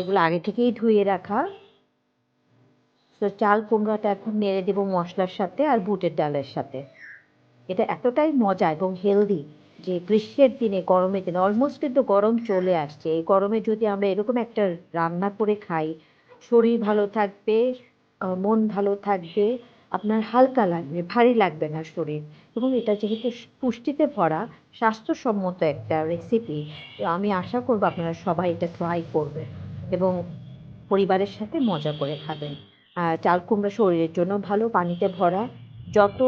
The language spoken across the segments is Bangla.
এগুলো আগে থেকেই ধুয়ে রাখা। তো চাল কুমড়াটা এখন নেড়ে দেবো মশলার সাথে আর বুটের ডালের সাথে। এটা এতটাই মজা এবং হেলদি যে গ্রীষ্মের দিনে, গরমের দিনে অলমোস্ট কিন্তু গরম চলে আসছে। এই গরমে যদি আমরা এরকম একটা রান্না করে খাই, শরীর ভালো থাকবে মন ভালো থাকবে, আপনার হালকা লাগবে, ভারী লাগবে না শরীর। এবং এটা যেহেতু পুষ্টিতে ভরা, স্বাস্থ্যসম্মত একটা রেসিপি আমি আশা করব আপনারা সবাই এটা ট্রাই করবেন। এবং পরিবারের সাথে মজা করে খাবেন। আর চাল কুমড়া শরীরের জন্য ভালো, পানিতে ভরা। যত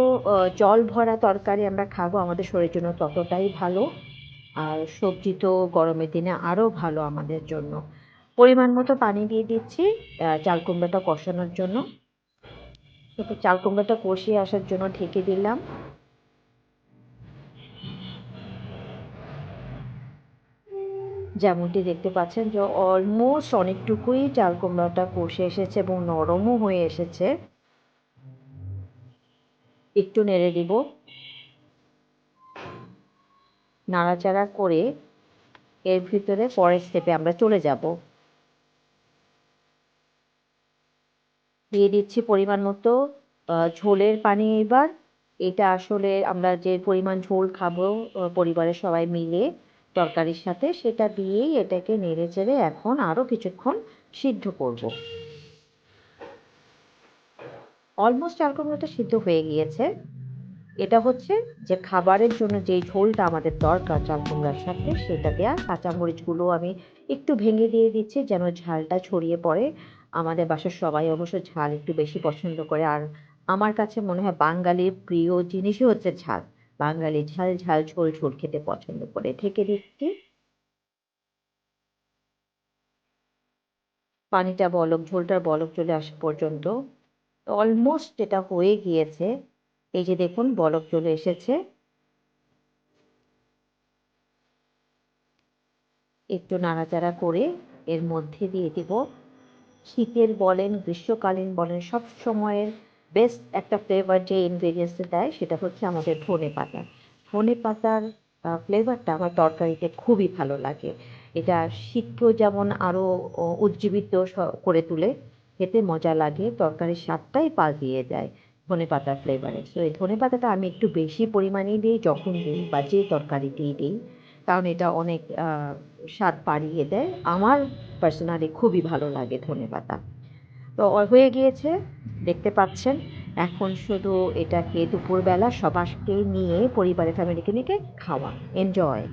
জল ভরা তরকারি আমরা খাব, আমাদের শরীরের জন্য ততটাই ভালো। আর সবজি তো গরমের দিনে আরও ভালো আমাদের জন্য। পরিমাণ মতো পানি দিয়ে দিচ্ছি চাল কুমড়াটা কষানোর জন্য। চাল কুমড়াটা কষিয়ে আসার জন্য ঢেকে দিলাম। যেমনটি দেখতে পাচ্ছেন যে অলমোস্ট অনেকটুকুই চাল কুমড়াটা কষে এসেছে এবং নরমও হয়ে এসেছে। একটু নেড়ে দিব। নাড়াচাড়া করে এর ভিতরে পরের স্টেপে আমরা চলে যাব। দিয়ে দিচ্ছি পরিমাণ মতো ঝোলের পানি এবার। এটা আসলে আমরা যে পরিমাণ ঝোল খাব পরিবারের সবাই মিলে তরকারির সাথে সেটা দিয়েই এটাকে নেড়ে চেড়ে এখন আরও কিছুক্ষণ সিদ্ধ করব। অলমোস্ট চাল কুমড়োটা সিদ্ধ হয়ে গিয়েছে। এটা হচ্ছে যে খাবারের জন্য যে ঝোলটা আমাদের দরকার চাল কুমড়ার সাথে, সেটা দেওয়া কাঁচামরিচগুলো আমি একটু ভেঙে দিয়ে দিচ্ছি যেন ঝালটা ছড়িয়ে পড়ে। আমাদের বাসার সবাই অবশ্য ঝাল একটু বেশি পছন্দ করে। আর আমার কাছে মনে হয় বাঙালির প্রিয় জিনিসই হচ্ছে ঝাল। বাঙালি ঝাল ঝাল ঝোল ঝোল খেতে পছন্দ করে। ঢেকে দিচ্ছি। পানিটা বলক ঝোলটার বলক চলে আসা পর্যন্ত। অলমোস্ট এটা হয়ে গিয়েছে। এই যে দেখুন, বলক চলে এসেছে। একটু নাড়াচাড়া করে এর মধ্যে দিয়ে দিব। শীতের বলেন, গ্রীষ্মকালীন বলেন, সব সময়ের বেস্ট একটা ফ্লেভার যে ইনগ্রেডিয়েন্টসটা দেয় সেটা হচ্ছে আমাদের ধনে পাতা। ধনে পাতার ফ্লেভারটা আমার তরকারিতে খুবই ভালো লাগে। এটা শীতকেও যেমন আরও উজ্জীবিত করে তোলে, খেতে মজা লাগে, তরকারির স্বাদটাই পাল্টিয়ে দেয় ধনে পাতার ফ্লেভারে সো এই ধনে পাতাটা আমি একটু বেশি পরিমাণেই দিই, যখন দিই বা যে তরকারিতেই দিই, কারণ এটা অনেক স্বাদ বাড়িয়ে দেয়। আমার পার্সোনালি খুবই ভালো লাগে ধনে পাতা। তো হয়ে গিয়েছে, দেখতে পাচ্ছেন। এখন শুধু এটাকে দুপুরবেলা সবাইকে নিয়ে পরিবারের ফ্যামিলিকে নিয়ে খাওয়া এনজয়